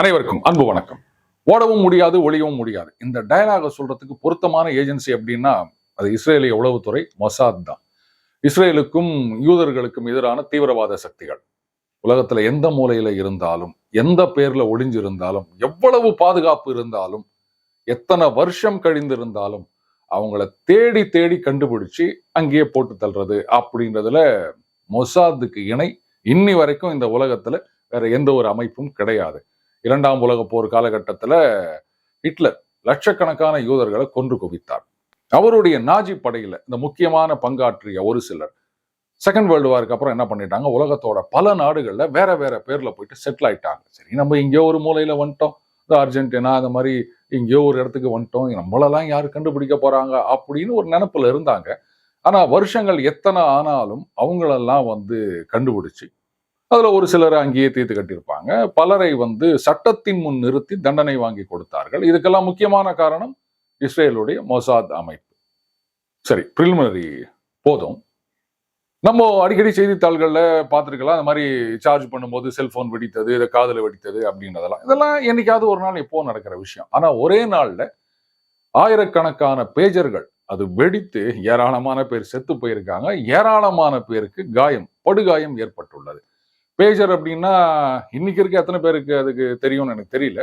அனைவருக்கும் அன்பு வணக்கம். ஓடவும் முடியாது ஒளியவும் முடியாது. இந்த டயலாக சொல்றதுக்கு பொருத்தமான ஏஜென்சி அப்படின்னா அது இஸ்ரேலிய உளவுத்துறை மொசாத் தான். இஸ்ரேலுக்கும் யூதர்களுக்கும் எதிரான தீவிரவாத சக்திகள். உலகத்துல எந்த மூலையில இருந்தாலும் எந்த பேர்ல ஒளிஞ்சிருந்தாலும் எவ்வளவு பாதுகாப்பு இருந்தாலும் எத்தனை வருஷம் கழிந்திருந்தாலும் அவங்கள தேடி தேடி கண்டுபிடிச்சு அங்கேயே போட்டு தள்ளுறது அப்படின்றதுல மொசாதுக்கு இணை. இன்னி வரைக்கும் இந்த உலகத்துல வேற எந்த ஒரு அமைப்பும் கிடையாது. இரண்டாம் உலக போர் காலகட்டத்துல ஹிட்லர் லட்சக்கணக்கான யூதர்களை கொன்று குவித்தார். அவருடைய நாஜி படையில இந்த முக்கியமான பங்காற்றிய ஒரு சிலர். செகண்ட் வேர்ல்டு வாருக்கு அப்புறம் என்ன பண்ணிட்டாங்க? உலகத்தோட பல நாடுகள்ல வேற வேற பேர்ல போயிட்டு செட்டில் ஆயிட்டாங்க. சரி நம்ம இங்கே ஒரு மூலையில வந்துட்டோம். இந்த அர்ஜென்டினா அந்த மாதிரி எங்கேயோ ஒரு இடத்துக்கு வந்துட்டோம். நம்மளெல்லாம் யார் கண்டுபிடிக்க போறாங்க? அப்படின்னு ஒரு நினப்புல இருந்தாங்க. ஆனா வருஷங்கள் எத்தனை ஆனாலும் அவங்களெல்லாம் வந்து கண்டுபிடிச்சு அதில் ஒரு சிலர் அங்கேயே தீர்த்து கட்டியிருப்பாங்க. பலரை வந்து சட்டத்தின் முன் நிறுத்தி தண்டனை வாங்கி கொடுத்தார்கள். இதுக்கெல்லாம் முக்கியமான காரணம் இஸ்ரேலுடைய மொசாத் அமைப்பு. சரி பிரிலிமினரி போதும். நம்ம அடிக்கடி செய்தித்தாள்களில் பார்த்துருக்கலாம். அந்த மாதிரி சார்ஜ் பண்ணும்போது செல்ஃபோன் வெடித்தது இதை காதில் வெடித்தது அப்படின்றதெல்லாம். இதெல்லாம் என்னைக்காவது ஒரு நாள் எப்போ நடக்கிற விஷயம். ஆனால் ஒரே நாளில் ஆயிரக்கணக்கான பேஜர்கள் அது வெடித்து ஏராளமான பேர் செத்து போயிருக்காங்க. ஏராளமான பேருக்கு காயம் படுகாயம் ஏற்பட்டுள்ளது. பேஜர் அப்படின்னா இன்னைக்கு இருக்க எத்தனை பேருக்கு அதுக்கு தெரியும்னு எனக்கு தெரியல.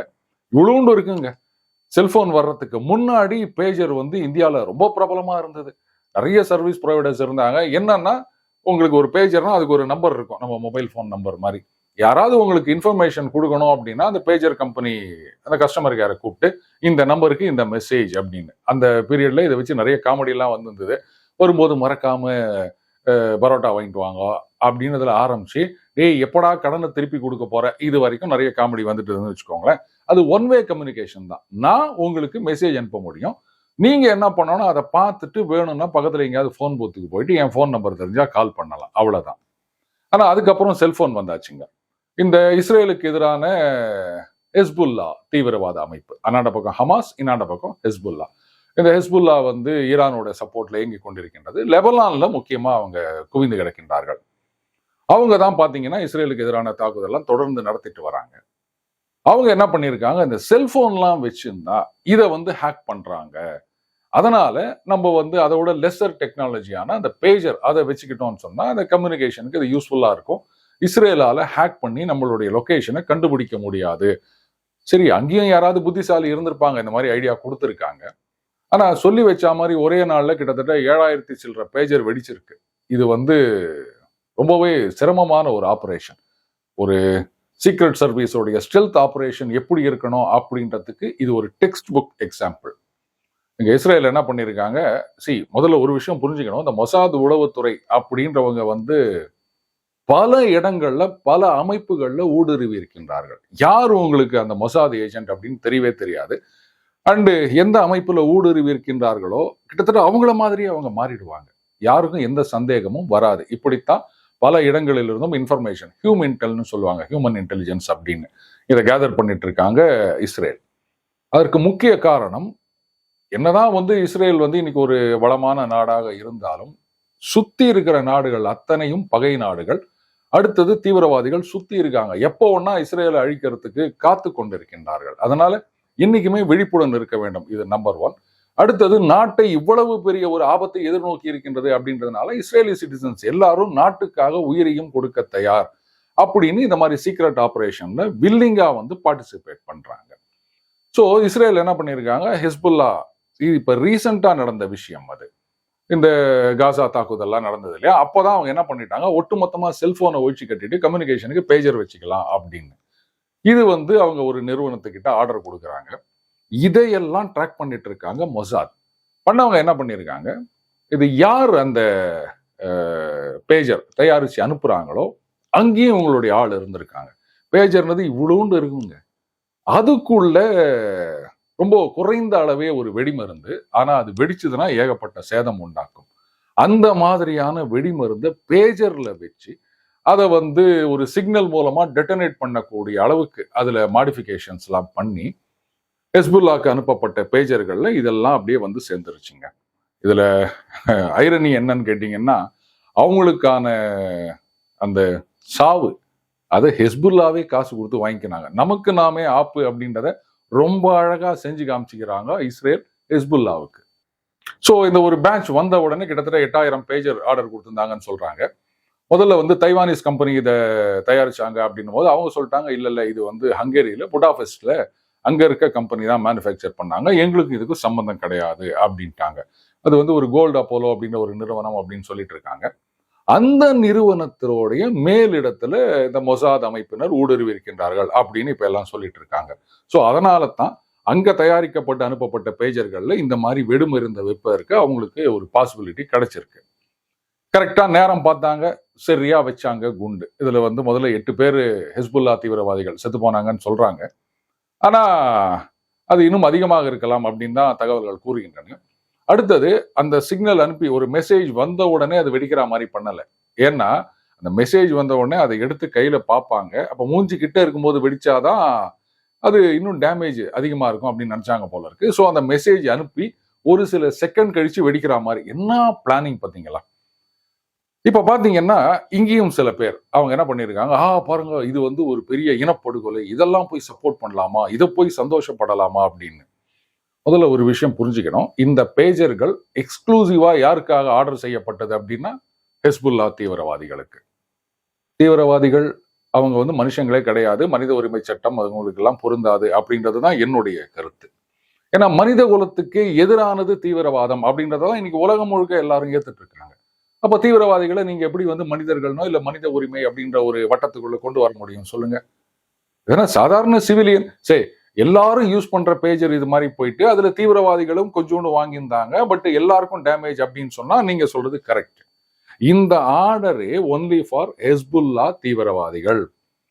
இவ்வளோண்டு இருக்குங்க. செல்போன் வர்றதுக்கு முன்னாடி பேஜர் வந்து இந்தியாவில் ரொம்ப பிரபலமாக இருந்தது. நிறைய சர்வீஸ் ப்ரொவைடர்ஸ் இருந்தாங்க. என்னன்னா உங்களுக்கு ஒரு பேஜர்னா அதுக்கு ஒரு நம்பர் இருக்கும். நம்ம மொபைல் ஃபோன் நம்பர் மாதிரி. யாராவது உங்களுக்கு இன்ஃபர்மேஷன் கொடுக்கணும் அப்படின்னா அந்த பேஜர் கம்பெனி அந்த கஸ்டமர் கேரை கூப்பிட்டு இந்த நம்பருக்கு இந்த மெசேஜ் அப்படின்னு. அந்த பீரியட்ல இதை வச்சு நிறைய காமெடியெல்லாம் வந்திருந்தது. வரும்போது மறக்காம பரோட்டா வாங்கிட்டு வாங்க அப்படின்னு இதில் ஆரம்பிச்சு டேய் எப்படா கடனை திருப்பி கொடுக்க போற? இது வரைக்கும் நிறைய காமெடி வந்துட்டு இருந்துன்னு வச்சுக்கோங்களேன். அது ஒன் வே கம்யூனிகேஷன் தான். நான் உங்களுக்கு மெசேஜ் அனுப்ப முடியும். நீங்க என்ன பண்ணணும் அதை பார்த்துட்டு வேணும்னா பக்கத்துல எங்கேயாவது ஃபோன் பூத்துக்கு போயிட்டு என் ஃபோன் நம்பர் தெரிஞ்சா கால் பண்ணலாம். அவ்வளவுதான். ஆனா அதுக்கப்புறம் செல்போன் வந்தாச்சுங்க. இந்த இஸ்ரேலுக்கு எதிரான ஹெஸ்புல்லா தீவிரவாத அமைப்பு. அன்னாண்ட பக்கம் ஹமாஸ் இன்னாண்ட பக்கம் ஹெஸ்புல்லா. இந்த ஹெஸ்புல்லா வந்து ஈரானோட சப்போர்ட்ல இயங்கி கொண்டிருக்கின்றது. லெபனான்ல முக்கியமா அவங்க குவிந்து கிடக்கின்றார்கள். அவங்க தான் பார்த்தீங்கன்னா இஸ்ரேலுக்கு எதிரான தாக்குதல்லாம் தொடர்ந்து நடத்திட்டு வராங்க. அவங்க என்ன பண்ணியிருக்காங்க? இந்த செல்ஃபோன்லாம் வச்சுருந்தா இதை வந்து ஹேக் பண்ணுறாங்க அதனால நம்ம வந்து அதோட லெஸர் டெக்னாலஜியான அந்த பேஜர் அதை வச்சுக்கிட்டோம்னு சொன்னால் அந்த கம்யூனிகேஷனுக்கு இது யூஸ்ஃபுல்லாக இருக்கும். இஸ்ரேலால் ஹேக் பண்ணி நம்மளுடைய லொக்கேஷனை கண்டுபிடிக்க முடியாது. சரி அங்கேயும் யாராவது புத்திசாலி இருந்திருப்பாங்க. இந்த மாதிரி ஐடியா கொடுத்துருக்காங்க. ஆனால் சொல்லி வச்ச மாதிரி ஒரே நாளில் கிட்டத்தட்ட ஏழாயிரத்தி சில்லற பேஜர் வெடிச்சிருக்கு. இது வந்து ரொம்பவே சிரமமான ஒரு ஆப்ரேஷன் ஒரு சீக்ரெட் சர்வீஸோடைய ஸ்டெல்த் ஆப்ரேஷன் எப்படி இருக்கணும் அப்படின்றதுக்கு இது ஒரு டெக்ஸ்ட் புக் எக்ஸாம்பிள் இங்க இஸ்ரேல் என்ன பண்ணியிருக்காங்க சி முதல்ல ஒரு விஷயம் புரிஞ்சுக்கணும். இந்த மொசாத் உளவுத்துறை அப்படின்றவங்க வந்து பல இடங்கள்ல பல அமைப்புகளில் ஊடுருவி இருக்கின்றார்கள். யார் உங்களுக்கு அந்த மொசாத் ஏஜென்ட் அப்படின்னு தெரியவே தெரியாது. அண்டு எந்த அமைப்பில் ஊடுருவி இருக்கின்றார்களோ கிட்டத்தட்ட அவங்கள மாதிரியே அவங்க மாறிடுவாங்க. யாருக்கும் எந்த சந்தேகமும் வராது. இப்படித்தான் பல இடங்களிலிருந்தும் இன்ஃபர்மேஷன் ஹியூமன் இன்டெல்னு சொல்லுவாங்க ஹியூமன் இன்டெலிஜென்ஸ் அப்படின்னு. இதை கேதர் பண்ணிட்டு இருக்காங்க இஸ்ரேல். அதற்கு முக்கிய காரணம் என்னதான் வந்து இஸ்ரேல் வந்து இன்னைக்கு ஒரு வளமான நாடாக இருந்தாலும் சுத்தி இருக்கிற நாடுகள் அத்தனையும் பகை நாடுகள். அடுத்தது தீவிரவாதிகள் சுத்தி இருக்காங்க. எப்போ ஒன்னா இஸ்ரேலை அழிக்கிறதுக்கு காத்து கொண்டிருக்கின்றார்கள். அதனால இன்னைக்குமே விழிப்புடன் இருக்க வேண்டும். இது நம்பர் ஒன் அடுத்தது நாட்டை இவ்வளவு பெரிய ஒரு ஆபத்தை எதிர்நோக்கி இருக்கின்றது அப்படின்றதுனால இஸ்ரேலி சிட்டிசன்ஸ் எல்லாரும் நாட்டுக்காக உயிரையும் கொடுக்க தயார் அப்படின்னு இந்த மாதிரி சீக்ரெட் ஆப்ரேஷன்ல வில்லிங்கா வந்து பார்ட்டிசிபேட் பண்றாங்க. ஸோ இஸ்ரேல் என்ன பண்ணியிருக்காங்க ஹிஸ்புல்லா இது இப்போ ரீசண்டாக நடந்த விஷயம் அது. இந்த காசா தாக்குதல்லாம் நடந்தது இல்லையா? அப்போதான் அவங்க என்ன பண்ணிட்டாங்க? ஒட்டுமொத்தமாக செல்ஃபோனை ஒழிச்சு கட்டிட்டு கம்யூனிகேஷனுக்கு பேஜர் வச்சுக்கலாம் அப்படின்னு. இது வந்து அவங்க ஒரு நிறுவனத்துக்கிட்ட ஆர்டர் கொடுக்குறாங்க. இதையெல்லாம் ட்ராக் பண்ணிட்டு இருக்காங்க மொசாத். பண்ணவங்க என்ன பண்ணியிருக்காங்க இது யார் அந்த பேஜர் தயாரித்து அனுப்புகிறாங்களோ அங்கேயும் உங்களுடைய ஆள் இருந்திருக்காங்க. பேஜர்னது இவ்வளோண்டு இருக்குங்க. அதுக்குள்ள ரொம்ப குறைந்த அளவே ஒரு வெடிமருந்து ஆனால் அது வெடிச்சதுன்னா ஏகப்பட்ட சேதம் உண்டாக்கும். அந்த மாதிரியான வெடிமருந்தை பேஜரில் வச்சு அதை வந்து ஒரு சிக்னல் மூலமாக டெட்டனேட் பண்ணக்கூடிய அளவுக்கு அதில் மாடிஃபிகேஷன்ஸ்லாம் பண்ணி ஹெஸ்புல்லாக்கு அனுப்பப்பட்ட பேஜர்கள்ல இதெல்லாம் அப்படியே வந்து சேர்ந்துருச்சுங்க. இதுல ஐரணி என்னன்னு கேட்டீங்கன்னா அவங்களுக்கான அந்த சாவு அதை ஹெஸ்புல்லாவே காசு கொடுத்து வாங்கிக்கினாங்க. நமக்கு நாமே ஆப்பு அப்படின்றத ரொம்ப அழகா செஞ்சு காமிச்சிக்கிறாங்க இஸ்ரேல் ஹெஸ்புல்லாவுக்கு. ஸோ இந்த ஒரு பேட்ச் வந்த உடனே கிட்டத்தட்ட எட்டாயிரம் பேஜர் ஆர்டர் கொடுத்துருந்தாங்கன்னு சொல்றாங்க. முதல்ல வந்து தைவானிஸ் கம்பெனி இதை தயாரிச்சாங்க அப்படின்னும் போது அவங்க சொல்லிட்டாங்க இல்ல இல்ல இது வந்து ஹங்கேரியில புடாபெஸ்ட்ல அங்கே இருக்க கம்பெனி தான் மேனுஃபேக்சர் பண்ணாங்க. எங்களுக்கு இதுக்கு சம்மந்தம் கிடையாது அப்படின்ட்டாங்க. அது வந்து ஒரு கோல்டு அப்போலோ அப்படின்ற ஒரு நிறுவனம் அப்படின்னு சொல்லிட்டு இருக்காங்க. அந்த நிறுவனத்தினுடைய மேலிடத்துல இந்த மொசாத் அமைப்பினர் ஊடுருவி இருக்கின்றார்கள் அப்படின்னு இப்ப எல்லாம் சொல்லிட்டு இருக்காங்க. ஸோ அதனால தான் அங்க தயாரிக்கப்பட்டு அனுப்பப்பட்ட பேஜர்கள்ல இந்த மாதிரி வெடுமருந்த வைப்பதற்கு அவங்களுக்கு ஒரு பாசிபிலிட்டி கிடைச்சிருக்கு. கரெக்டா நேரம் பார்த்தாங்க. சரியா வச்சாங்க குண்டு. இதுல வந்து முதல்ல எட்டு பேர் ஹெஸ்புல்லா தீவிரவாதிகள் செத்து போனாங்கன்னு சொல்றாங்க. ஆனா அது இன்னும் அதிகமாக இருக்கலாம் அப்படின்னு தான் தகவல்கள் கூறுகின்றன. அடுத்தது அந்த சிக்னல் அனுப்பி ஒரு மெசேஜ் வந்த உடனே அது வெடிக்கிற மாதிரி பண்ணலை. ஏன்னா அந்த மெசேஜ் வந்த உடனே அதை எடுத்து கையில் பார்ப்பாங்க. அப்போ மூஞ்சி கிட்ட இருக்கும்போது வெடிச்சாதான் அது இன்னும் டேமேஜ் அதிகமாக இருக்கும் அப்படின்னு நினச்சாங்க போல இருக்கு. ஸோ அந்த மெசேஜ் அனுப்பி ஒரு சில செகண்ட் கழிச்சு வெடிக்கிற மாதிரி. என்ன பிளானிங் பார்த்தீங்களா? இப்ப பாத்தீங்கன்னா இங்கேயும் சில பேர் அவங்க என்ன பண்ணிருக்காங்க? ஆ பாருங்க இது வந்து ஒரு பெரிய இனப்படுகொலை. இதெல்லாம் போய் சப்போர்ட் பண்ணலாமா? இதை போய் சந்தோஷப்படலாமா? அப்படின்னு. முதல்ல ஒரு விஷயம் புரிஞ்சுக்கணும். இந்த பேஜர்கள் எக்ஸ்க்ளூசிவா யாருக்காக ஆர்டர் செய்யப்பட்டது அப்படின்னா ஹெஸ்புல்லா தீவிரவாதிகளுக்கு. தீவிரவாதிகள் அவங்க வந்து மனுஷங்களே கிடையாது. மனித உரிமை சட்டம் அவங்களுக்கு எல்லாம் பொருந்தாது அப்படின்றது தான் என்னுடைய கருத்து. ஏன்னா மனித குலத்துக்கு எதிரானது தீவிரவாதம் அப்படின்றதான் இன்னைக்கு உலகம் முழுக்க எல்லாரும் ஏத்துட்டு இருக்காங்க. அப்ப தீவிரவாதிகளை நீங்க எப்படி வந்து மனிதர்கள்னோ இல்ல மனித உரிமை அப்படின்ற ஒரு வட்டத்துக்குள்ள கொண்டு வர முடியும்? சொல்லுங்க. ஏன்னா சாதாரண சிவிலியன் சரி எல்லாரும் யூஸ் பண்ற பேஜர் இது மாதிரி போயிட்டு அதுல தீவிரவாதிகளும் கொஞ்சோண்டு வாங்கியிருந்தாங்க பட் எல்லாருக்கும் டேமேஜ் அப்படின்னு சொன்னா நீங்க சொல்றது கரெக்ட். இந்த ஆர்டரே ஒன்லி ஃபார் ஹெஸ்புல்லா தீவிரவாதிகள்.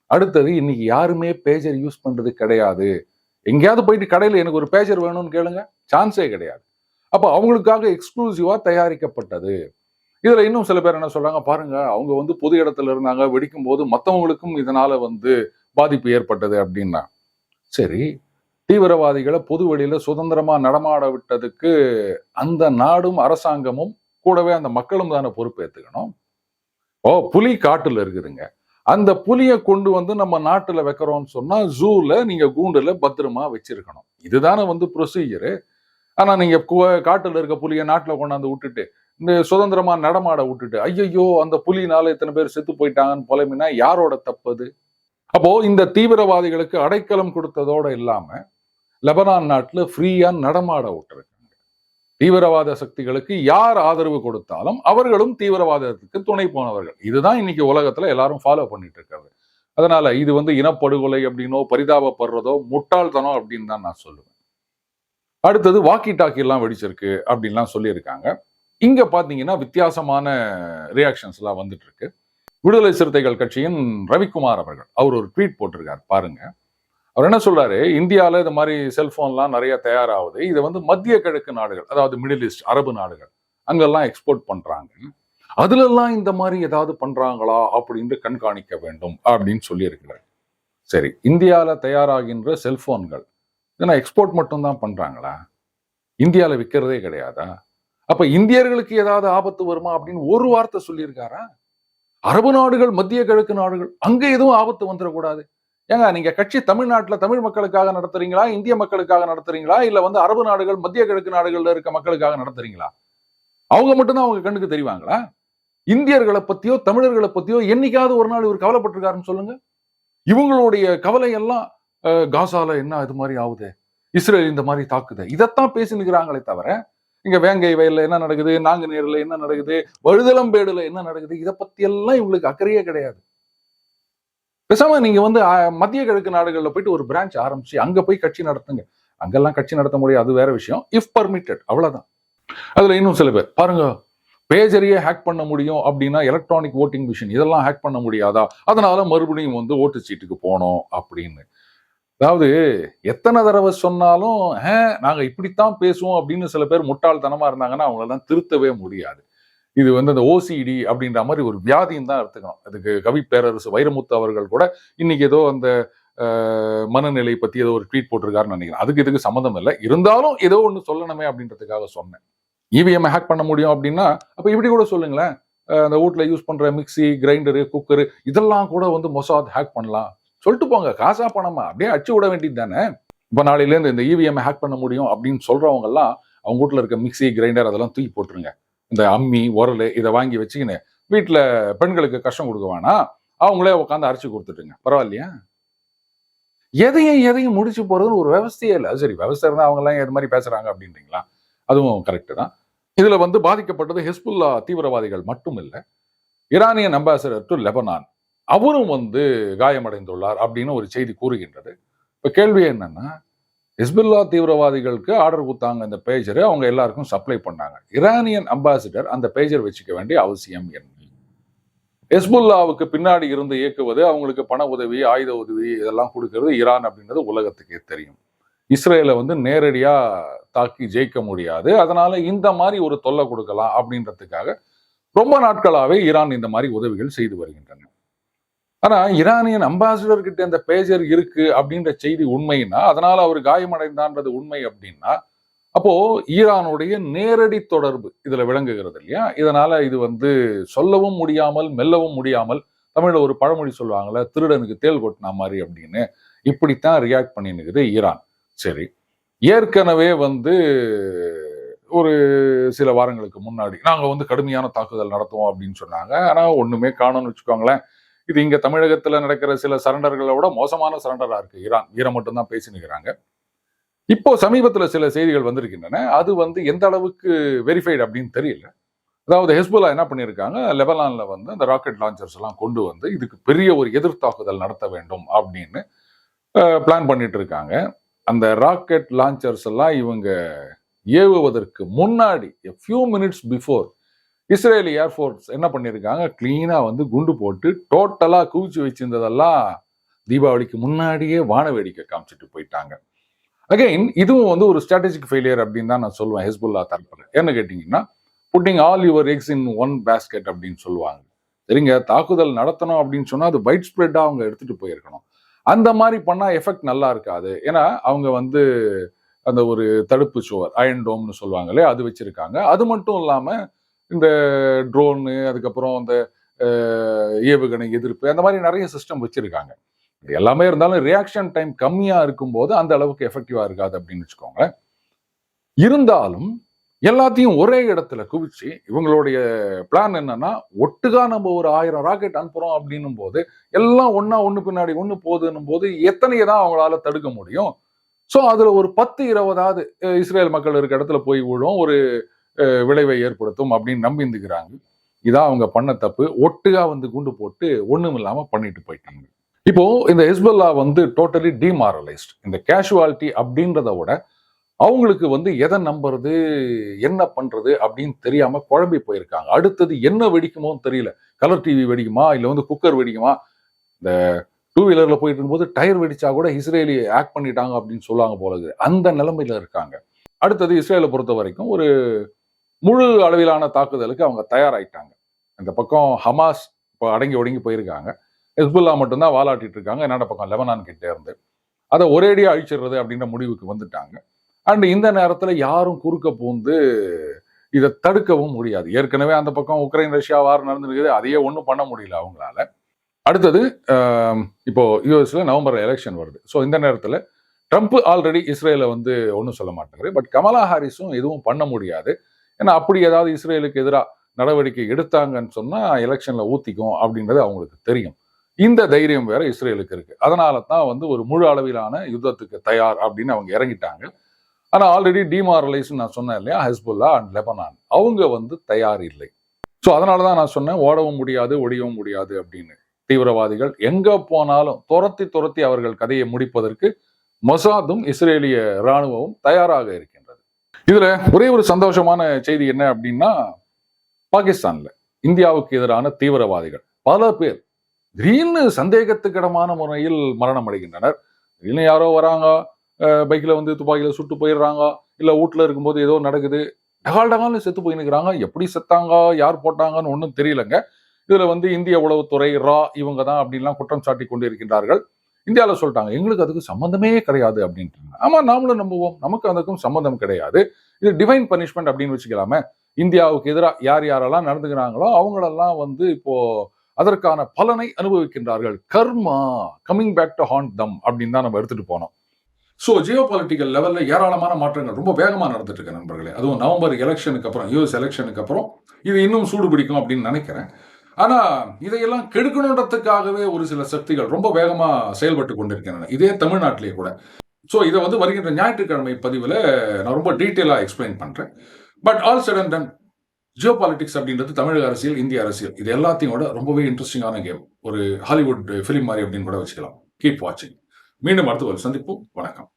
அடுத்தது இன்னைக்கு யாருமே பேஜர் யூஸ் பண்றது கிடையாது. எங்கேயாவது போயிட்டு கடையில் எனக்கு ஒரு பேஜர் வேணும்னு கேளுங்க. சான்ஸே கிடையாது. அப்போ அவங்களுக்காக எக்ஸ்க்ளூசிவா தயாரிக்கப்பட்டது. இதுல இன்னும் சில பேர் என்ன சொல்றாங்க பாருங்க அவங்க வந்து பொது இடத்துல இருந்தாங்க வெடிக்கும் போது மற்றவங்களுக்கும் இதனால வந்து பாதிப்பு ஏற்பட்டது அப்படின்னா. சரி தீவிரவாதிகளை பொது வெளியில சுதந்திரமா நடமாட விட்டதுக்கு அந்த நாடும் அரசாங்கமும் கூடவே அந்த மக்களும் தானே பொறுப்பேற்றுக்கணும் ஓ புலி காட்டுல இருக்குதுங்க. அந்த புலியை கொண்டு வந்து நம்ம நாட்டில் வைக்கிறோம்னு சொன்னா ஜூல நீங்க கூண்டில் பத்திரமா வச்சிருக்கணும். இதுதானே வந்து ப்ரொசீஜரு ஆனா நீங்க கு- இருக்க புலியை நாட்டில் கொண்டாந்து விட்டுட்டு சுதந்திரமா நடமாட விட்டுட்டு ஐயையோ அந்த புலினால இத்தனை பேர் செத்து போயிட்டாங்கன்னு புலம்பினா யாரோட தப்பது அப்போ இந்த தீவிரவாதிகளுக்கு அடைக்கலம் கொடுத்ததோட இல்லாம லெபனான் நாட்டில் ஃப்ரீயா நடமாட விட்டுருக்காங்க. தீவிரவாத சக்திகளுக்கு யார் ஆதரவு கொடுத்தாலும் அவர்களும் தீவிரவாதத்துக்கு துணை போனவர்கள். இதுதான் இன்னைக்கு உலகத்துல எல்லாரும் ஃபாலோ பண்ணிட்டு இருக்காரு அதனால இது வந்து இனப்படுகொலை அப்படின்னோ பரிதாபப்படுறதோ முட்டாள்தனம் அப்படின்னு தான் நான் சொல்லுவேன். அடுத்தது வாக்கி டாக்கி எல்லாம் வெடிச்சிருக்கு அப்படின்லாம் சொல்லியிருக்காங்க. இங்க பாத்தீங்கன்னா வித்தியாசமான ரியாக்ஷன்ஸ் எல்லாம் வந்துட்டு இருக்கு விடுதலை சிறுத்தைகள் கட்சியின் ரவிக்குமார் அவர்கள் அவர் ஒரு ட்வீட் போட்டிருக்காரு பாருங்க. அவர் என்ன சொல்றாரு? இந்தியாவில் இந்த மாதிரி செல்போன்லாம் நிறைய தயாராகுது. இதை வந்து மத்திய கிழக்கு நாடுகள் அதாவது மிடில் ஈஸ்ட் அரபு நாடுகள் அங்கெல்லாம் எக்ஸ்போர்ட் பண்றாங்க. அதுலெல்லாம் இந்த மாதிரி ஏதாவது பண்றாங்களா அப்படின்னு கண்காணிக்க வேண்டும் அப்படின்னு சொல்லியிருக்கிறார். சரி இந்தியால தயாராகின்ற செல்போன்கள் இதெல்லாம் எக்ஸ்போர்ட் மட்டும் தான் பண்றாங்களா? இந்தியால விற்கிறதே கிடையாதா? அப்ப இந்தியர்களுக்கு ஏதாவது ஆபத்து வருமா அப்படின்னு ஒரு வார்த்தை சொல்லியிருக்காரா? அரபு நாடுகள் மத்திய கிழக்கு நாடுகள் அங்க எதுவும் ஆபத்து வந்துடக்கூடாது. ஏங்க நீங்க கட்சி தமிழ்நாட்டுல தமிழ் மக்களுக்காக நடத்துறீங்களா? இந்திய மக்களுக்காக நடத்துறீங்களா? இல்ல வந்து அரபு நாடுகள் மத்திய கிழக்கு நாடுகள்ல இருக்க மக்களுக்காக நடத்துறீங்களா? அவங்க மட்டும்தான் அவங்க கண்ணுக்கு தெரிவாங்களா? இந்தியர்களை பத்தியோ தமிழர்களை பத்தியோ என்னைக்காவது ஒரு நாள் இவர் கவலைப்பட்டிருக்காருன்னு சொல்லுங்க. இவங்களுடைய கவலை எல்லாம் அஹ், காசால என்ன இது மாதிரி ஆகுது இஸ்ரேல் இந்த மாதிரி தாக்குது. இதைத்தான் பேசினுக்கிறாங்களே தவிர இங்க வேங்கை வயல்ல என்ன நடக்குது? நாங்குநேர்ல என்ன நடக்குது? வழுதலம்பேடுல என்ன நடக்குது? இதை பத்தி எல்லாம் இவங்களுக்கு அக்கறையே கிடையாது. பேசாம நீங்க வந்து மத்திய கிழக்கு நாடுகளில் போயிட்டு ஒரு பிரான்ச் ஆரம்பிச்சு அங்க போய் கட்சி நடத்துங்க. அங்கெல்லாம் கட்சி நடத்த முடியாது அது வேற விஷயம். இஃப் பர்மிட்டட் அவ்வளவுதான். அதுல இன்னும் சில பேர் பாருங்க பேஜரியே ஹேக் பண்ண முடியும் அப்படின்னா எலக்ட்ரானிக் ஓட்டிங் மிஷின் இதெல்லாம் ஹேக் பண்ண முடியாதா? அதனால மறுபடியும் வந்து ஓட்டு சீட்டுக்கு போனோம் அப்படின்னு. அதாவது எத்தனை தடவை சொன்னாலும் நாங்க இப்படித்தான் பேசுவோம் அப்படின்னு சில பேர் முட்டாள்தனமா இருந்தாங்கன்னா அவங்களெல்லாம் திருத்தவே முடியாது. இது வந்து அந்த ஓசிடி அப்படின்ற மாதிரி ஒரு வியாதின்னு தான் எடுத்துக்கணும். அதுக்கு கவி பேரரசு வைரமுத்து அவர்கள் கூட இன்னைக்கு ஏதோ அந்த மனநிலை பத்தி ஏதோ ஒரு ட்வீட் போட்டிருக்காருன்னு நினைக்கிறேன். அதுக்கு இதுக்கு சம்மந்தம் இல்லை. இருந்தாலும் ஏதோ ஒன்று சொல்லணுமே அப்படின்றதுக்காக சொன்னேன். இவிஎம் ஹேக் பண்ண முடியும் அப்படின்னா அப்ப இப்படி கூட சொல்லுங்களேன். அந்த வீட்டில் யூஸ் பண்ற மிக்ஸி கிரைண்டரு குக்கரு இதெல்லாம் கூட வந்து மொசாத் ஹேக் பண்ணலாம். சொல்லிட்டு போங்க காசா பணமா? அப்படியே அச்சு விட வேண்டியது தானே? இப்போ நாளையிலேருந்து இந்த இவிஎம் ஹேக் பண்ண முடியும் அப்படின்னு சொல்றவங்க எல்லாம் அவங்க வீட்டில் இருக்க மிக்ஸி கிரைண்டர் அதெல்லாம் தூக்கி போட்டுருங்க. இந்த அம்மி உரல் இதை வாங்கி வச்சுக்கின்னு வீட்டில் பெண்களுக்கு கஷ்டம் கொடுக்க வேணாம் அவங்களே உட்காந்து அரைச்சு கொடுத்துட்டுங்க. பரவாயில்லையா? எதையும் எதையும் முடிச்சு போறதுன்னு ஒரு விவசாயே இல்லை. சரி விவசாயம் இருந்தால் அவங்க எல்லாம் எது மாதிரி பேசுறாங்க அப்படின்றீங்களா? அதுவும் கரெக்டு தான். இதுல வந்து பாதிக்கப்பட்டது ஹிஸ்புல்லா தீவிரவாதிகள் மட்டும் இல்லை ஈரானியன் அம்பாசிடர் டு லெபனான் அவரும் வந்து காயமடைந்துள்ளார் அப்படின்னு ஒரு செய்தி கூறுகின்றது. இப்போ கேள்வி என்னன்னா ஹிஸ்புல்லா தீவிரவாதிகளுக்கு ஆர்டர் கொடுத்தாங்க இந்த பேஜரை அவங்க எல்லாருக்கும் சப்ளை பண்ணாங்க. இரானியன் அம்பாசிடர் அந்த பேஜர் வச்சுக்க வேண்டிய அவசியம் என்ன? ஹெஸ்புல்லாவுக்கு பின்னாடி இருந்து இயக்குவது அவங்களுக்கு பண உதவி ஆயுத உதவி இதெல்லாம் கொடுக்கறது ஈரான் அப்படின்றது உலகத்துக்கே தெரியும். இஸ்ரேலை வந்து நேரடியாக தாக்கி ஜெயிக்க முடியாது. அதனால இந்த மாதிரி ஒரு தொல்லை கொடுக்கலாம் அப்படின்றதுக்காக ரொம்ப நாட்களாகவே ஈரான் இந்த மாதிரி உதவிகள் செய்து வருகின்றன. ஆனா ஈரானியன் அம்பாசிடர் கிட்ட அந்த பேஜர் இருக்கு அப்படின்ற செய்தி உண்மைன்னா அதனால அவர் காயமடைந்தான்றது உண்மை அப்படின்னா அப்போ ஈரானுடைய நேரடி தொடர்பு இதுல விளங்குகிறது இல்லையா? இதனால இது வந்து சொல்லவும் முடியாமல் மெல்லவும் முடியாமல் தமிழ்ல ஒரு பழமொழி சொல்லுவாங்கல்ல திருடனுக்கு தேள் கொட்டினா மாதிரி அப்படின்னு. இப்படித்தான் ரியாக்ட் பண்ணினுக்குது ஈரான். சரி. ஏற்கனவே வந்து ஒரு சில வாரங்களுக்கு முன்னாடி நாங்கள் வந்து கடுமையான தாக்குதல் நடத்துவோம் அப்படின்னு சொன்னாங்க. ஆனால் ஒண்ணுமே காணும்னு வச்சுக்கோங்களேன். இது இங்க தமிழகத்துல நடக்கிற சில சரண்டர்களை விட மோசமான சரண்டரா இருக்கு. ஈரான் ஈரம் மட்டும்தான் பேசினுக்கிறாங்க இப்போ சமீபத்தில் சில செய்திகள் வந்திருக்கின்றன. அது வந்து எந்த அளவுக்கு வெரிஃபைடு அப்படின்னு தெரியல. அதாவது ஹெஸ்புல்லா என்ன பண்ணியிருக்காங்க? லெபனான்ல வந்து அந்த ராக்கெட் லான்ச்சர்ஸ் எல்லாம் கொண்டு வந்து இதுக்கு பெரிய ஒரு எதிர் தாக்குதல் நடத்த வேண்டும் அப்படின்னு பிளான் பண்ணிட்டு இருக்காங்க. அந்த ராக்கெட் லான்ச்சர்ஸ் எல்லாம் இவங்க ஏவுவதற்கு முன்னாடி few minutes before Israeli air force என்ன பண்ணியிருக்காங்க? கிளீனாக வந்து குண்டு போட்டு டோட்டலாக குவிச்சு வச்சிருந்ததெல்லாம் தீபாவளிக்கு முன்னாடியே வானவேடிக்கை காமிச்சிட்டு போயிட்டாங்க. அகைன் இதுவும் வந்து ஒரு ஸ்ட்ராட்டஜிக் ஃபெயிலியர் அப்படின்னு தான் நான் சொல்லுவேன். ஹெஸ்புல்லா தரப்பில். என்ன கேட்டிங்கன்னா putting all your eggs in one basket அப்படின்னு சொல்லுவாங்க. சரிங்க தாக்குதல் நடத்தணும் அப்படின்னு சொன்னால் அது வைட் ஸ்ப்ரெட்டாக அவங்க எடுத்துகிட்டு போயிருக்கணும். அந்த மாதிரி பண்ணால் எஃபெக்ட் நல்லா இருக்காது. ஏன்னா அவங்க வந்து அந்த ஒரு தடுப்பு சுவர் அயன் டோம்னு சொல்லுவாங்களே அது வச்சுருக்காங்க. அது மட்டும் இல்லாமல் இந்த ட்ரோனு அதுக்கப்புறம் இந்த ஏவுகணை எதிர்ப்பு அந்த மாதிரி நிறைய சிஸ்டம் வச்சுருக்காங்க. இது எல்லாமே இருந்தாலும் ரியாக்ஷன் டைம் கம்மியாக இருக்கும்போது அந்த அளவுக்கு எஃபெக்டிவாக இருக்காது அப்படின்னு வச்சுக்கோங்களேன். இருந்தாலும் எல்லாத்தையும் ஒரே இடத்துல குவிச்சு இவங்களுடைய பிளான் என்னன்னா ஒட்டுக்கா நம்ம ஒரு ஆயிரம் ராக்கெட் அனுப்புறோம் அப்படின்னும் போது எல்லாம் ஒன்றா ஒன்று பின்னாடி ஒன்று போகுதுன்னும் போது எத்தனையை தான் அவங்களால தடுக்க முடியும்? ஸோ அதில் ஒரு பத்து இருபதாவது இஸ்ரேல் மக்கள் இருக்க இடத்துல போய் விழும் ஒரு விளைவை ஏற்படுத்தும் அப்படின்னு நம்பி இருந்துக்கிறாங்க. இதான் அவங்க பண்ண தப்பு. ஒட்டுகா வந்து குண்டு போட்டு ஒன்றும் இல்லாமல் பண்ணிட்டு போயிட்டாங்க. இப்போ இந்த ஹிஸ்பல்லா வந்து டோட்டலி டிமாரலைஸ்ட் இந்த கேஷுவாலிட்டி அப்படின்றத விட அவங்களுக்கு வந்து எதை நம்புறது என்ன பண்றது அப்படின்னு தெரியாம குழம்பி போயிருக்காங்க. அடுத்தது என்ன வெடிக்குமோன்னு தெரியல. கலர் டிவி வெடிக்குமா? இல்லை வந்து குக்கர் வெடிக்குமா? இந்த டூ வீலர்ல போயிட்டு இருக்கும்போது டயர் வெடிச்சா கூட இஸ்ரேலி ஆக்ட் பண்ணிட்டாங்க அப்படின்னு சொல்லுவாங்க போல அந்த நிலைமையில இருக்காங்க. அடுத்தது இஸ்ரேலை பொறுத்த வரைக்கும் ஒரு முழு அளவிலான தாக்குதலுக்கு அவங்க தயாராகிட்டாங்க இந்த பக்கம் ஹமாஸ் இப்போ அடங்கி ஒடுங்கி போயிருக்காங்க. ஹிஸ்புல்லா மட்டும்தான் வாலாட்டிட்டு இருக்காங்க. என்னோட பக்கம் லெபனான் கிட்டே இருந்து. அதை ஒரேடியாக அழிச்சிடுறது அப்படின்ற முடிவுக்கு வந்துட்டாங்க. அண்ட் இந்த நேரத்தில் யாரும் குறுக்க பூந்து இதை தடுக்கவும் முடியாது. ஏற்கனவே அந்த பக்கம் உக்ரைன் ரஷ்யா வார் நடந்துருக்குது. அதையே ஒன்றும் பண்ண முடியல அவங்களால. அடுத்தது இப்போது இப்போ யூஎஸ்ல நவம்பர் எலெக்ஷன் வருது. ஸோ இந்த நேரத்தில் ட்ரம்ப் ஆல்ரெடி இஸ்ரேலை வந்து ஒன்றும் சொல்ல மாட்டாரு பட் கமலா ஹாரிஸும் எதுவும் பண்ண முடியாது. ஏன்னா அப்படி ஏதாவது இஸ்ரேலுக்கு எதிராக நடவடிக்கை எடுத்தாங்கன்னு சொன்னால் எலெக்ஷனில் ஊற்றிக்கும் அப்படின்றது அவங்களுக்கு தெரியும். இந்த தைரியம் வேற இஸ்ரேலுக்கு இருக்கு. அதனால தான் வந்து ஒரு முழு அளவிலான யுத்தத்துக்கு தயார் அப்படின்னு அவங்க இறங்கிட்டாங்க. ஆனால் ஆல்ரெடி டிமாரலைஸ் நான் சொன்னேன் இல்லையா? ஹெஸ்புல்லா அண்ட் லெபனான் அவங்க வந்து தயார் இல்லை. ஸோ அதனால தான் நான் சொன்னேன் ஓடவும் முடியாது ஒடியவும் முடியாது அப்படின்னு. தீவிரவாதிகள் எங்கே போனாலும் துரத்தி துரத்தி அவர்கள் கதையை முடிப்பதற்கு மொசாதும் இஸ்ரேலிய இராணுவமும் தயாராக இருக்கு இதுல ஒரே ஒரு சந்தோஷமான செய்தி என்ன அப்படின்னா பாகிஸ்தான்ல இந்தியாவுக்கு எதிரான தீவிரவாதிகள் பல பேர் திடீர்னு சந்தேகத்துக்கிடமான முறையில் மரணம் அடைகின்றனர். திடீர்னு யாரோ வராங்க பைக்கில் வந்து துப்பாக்கியில் சுட்டு போயிடுறாங்க இல்லை வீட்டில் இருக்கும்போது ஏதோ நடக்குது டகால் டகால்னு செத்து போய் நிற்கிறாங்க எப்படி செத்தாங்க யார் போட்டாங்கன்னு ஒன்றும் தெரியலங்க. இதில் வந்து இந்திய உளவுத்துறை ரா இவங்க தான் அப்படின்லாம் குற்றம் சாட்டி கொண்டு இருக்கின்றார்கள் இந்தியாவில் சொல்லிட்டாங்க எங்களுக்கு அதுக்கு சம்மந்தமே கிடையாது அப்படின்ட்டாங்க. ஆமாம் நாமளும் நம்புவோம். நமக்கு அதுக்கும் சம்மந்தம் கிடையாது. இது டிவைன் பனிஷ்மெண்ட் அப்படின்னு வச்சுக்கலாமே. இந்தியாவுக்கு எதிராக யார் யாரெல்லாம் நடந்துக்கிறாங்களோ அவங்களெல்லாம் வந்து இப்போ அதற்கான பலனை அனுபவிக்கின்றார்கள். Karma coming back to haunt them அப்படின்னு தான் நம்ம எடுத்துட்டு போனோம். ஸோ ஜியோ பொலிட்டிக்கல் லெவலில் ஏராளமான மாற்றங்கள் ரொம்ப வேகமாக நடந்துட்டு இருக்கு நண்பர்களே. அதுவும் நவம்பர் எலெக்ஷனுக்கு அப்புறம் யூஎஸ் எலெக்ஷனுக்கு அப்புறம் இது இன்னும் சூடு பிடிக்கும் அப்படின்னு நினைக்கிறேன். ஆனா இதையெல்லாம் கெடுக்கணுன்றதுக்காகவே ஒரு சில சக்திகள் ரொம்ப வேகமா செயல்பட்டு கொண்டிருக்கின்றன. இதே தமிழ்நாட்டிலேயே கூட. ஸோ இதை வந்து வருகின்ற ஞாயிற்றுக்கிழமை பதிவில் நான் ரொம்ப டீட்டெயிலாக எக்ஸ்பிளைன் பண்ணுறேன் but all sudden and done geopolitics அப்படின்றது தமிழக அரசியல் இந்திய அரசியல். இது எல்லாத்தையும் ரொம்பவே இன்ட்ரெஸ்டிங்கான கேம் ஒரு ஹாலிவுட் ஃபிலிம் மாதிரி அப்படின்னு கூட வச்சுக்கலாம். கீப் வாட்சிங் மீண்டும் அடுத்த ஒரு சந்திப்போம். வணக்கம்.